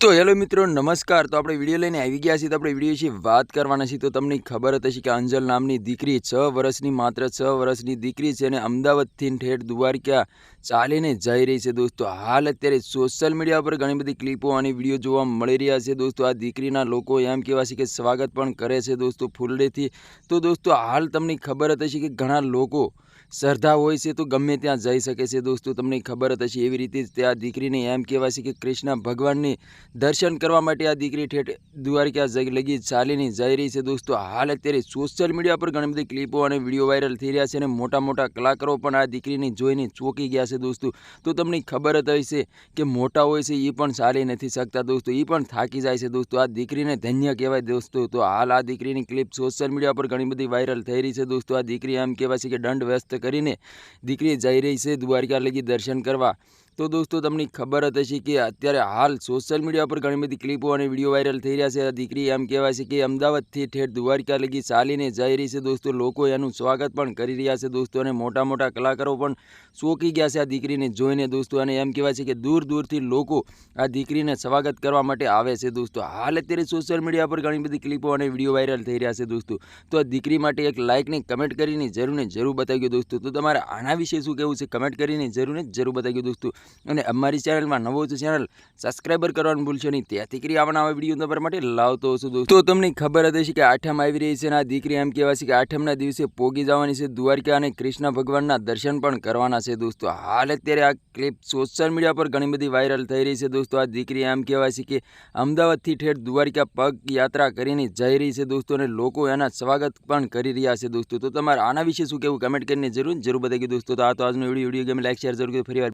તો હેલો મિત્રો, નમસ્કાર. તો આપણે વીડિયો લઈને આવી ગયા છીએ. તો આપણે વીડિયો વિશે વાત કરવાના છીએ. તો તમને ખબર હતી કે અંજલ નામની દીકરી છ વર્ષની, માત્ર છ વર્ષની દીકરી છે અને અમદાવાદથી ઠેઠ દ્વારકા ચાલીને જઈ રહી છે દોસ્તો. હાલ અત્યારે સોશિયલ મીડિયા પર ઘણી બધી ક્લિપો અને વીડિયો જોવા મળી રહ્યા છે દોસ્તો. આ દીકરીના લોકો એમ કહેવા છે કે સ્વાગત પણ કરે છે દોસ્તો ફૂલડેથી. તો દોસ્તો, હાલ તમને ખબર હતી કે ઘણા લોકો શ્રદ્ધા હોય છે તો ગમે ત્યાં જઈ શકે છે દોસ્તો. તમને ખબર જ હશે એવી રીતે જ તે આ દીકરીને એમ કહેવાય છે કે કૃષ્ણ ભગવાનને દર્શન કરવા માટે આ દીકરી ઠેઠ દ્વારકા જઈ લગી ચાલીને જઈ રહી છે દોસ્તો. હાલ અત્યારે સોશિયલ મીડિયા પર ઘણી બધી ક્લિપો અને વીડિયો વાયરલ થઈ રહ્યા છે અને મોટા મોટા કલાકારો પણ આ દીકરીને જોઈને ચોંકી ગયા છે દોસ્તો. તો તમને ખબર જ હશે કે મોટા હોય છે એ પણ ચાલી નથી શકતા દોસ્તો. એ પણ થાકી જાય છે દોસ્તો. આ દીકરીને ધન્ય કહેવાય દોસ્તો. તો હાલ આ દીકરીની ક્લિપ સોશિયલ મીડિયા પર ઘણી બધી વાયરલ થઈ રહી છે દોસ્તો. આ દીકરી એમ કહેવાય છે કે દંડ વ્યસ્ત કરીને દીકરી જઈ રહી છે. દ્વારકા લગી દર્શન કરવા તો દોસ્તો, તમને ખબર જ હશે કે અત્યારે હાલ સોશિયલ મીડિયા પર ઘણી બધી ક્લિપો અને વીડિયો વાયરલ થઈ રહ્યા છે. આ દીકરી એમ કહેવાય છે કે અમદાવાદથી ઠેઠ દ્વારકા લગી ચાલીને જઈ રહી છે દોસ્તો. લોકો એનું સ્વાગત પણ કરી રહ્યા છે દોસ્તો અને મોટા મોટા કલાકારો પણ ચોંકી ગયા છે આ દીકરીને જોઈને દોસ્તો. અને એમ કહેવાય છે કે દૂર દૂરથી લોકો આ દીકરીને સ્વાગત કરવા માટે આવે છે દોસ્તો. હાલ અત્યારે સોશિયલ મીડિયા પર ઘણી બધી ક્લિપો અને વીડિયો વાયરલ થઈ રહ્યા છે દોસ્તો. તો આ દીકરી માટે એક લાઇકને કમેન્ટ કરીને જરૂર ને જરૂર બતાવ્યો દોસ્તો. તો તમારે આના વિશે શું કહેવું છે? કમેન્ટ કરીને જરૂર ને જરૂર બતાવ્યો દોસ્તો. અને અમારી ચેનલમાં નવો છે ચેનલ સબસ્ક્રાઈબર કરવાનું ભૂલશો નહીં. ત્યાંથી કરી આવવાના આવા વીડિયો તમારા માટે લાવતો હશો દોસ્તો. તો તમને ખબર જ હશે કે આઠમ આવી રહી છે અને આ દીકરી એમ કહેવાય છે કે આઠમના દિવસે પોગી જવાની છે. દ્વારકા અને કૃષ્ણ ભગવાનના દર્શન પણ કરવાના છે દોસ્તો. હાલ અત્યારે આ ક્લિપ સોશિયલ મીડિયા પર ઘણી બધી વાયરલ થઈ રહી છે દોસ્તો. આ દીકરી એમ કહેવાય છે કે અમદાવાદથી ઠેઠ દ્વારકા પગ યાત્રા કરીને જઈ રહી છે દોસ્તો અને લોકો એના સ્વાગત પણ કરી રહ્યા છે દોસ્તો. તો તમારે આના વિશે શું કહેવું? કમેન્ટ કરીને જરૂર જરૂર બતાવી દોસ્તો. તો આ તો આજનો વીડિયો વીડિયો ગમે લાઈક શેર જરૂર ફરી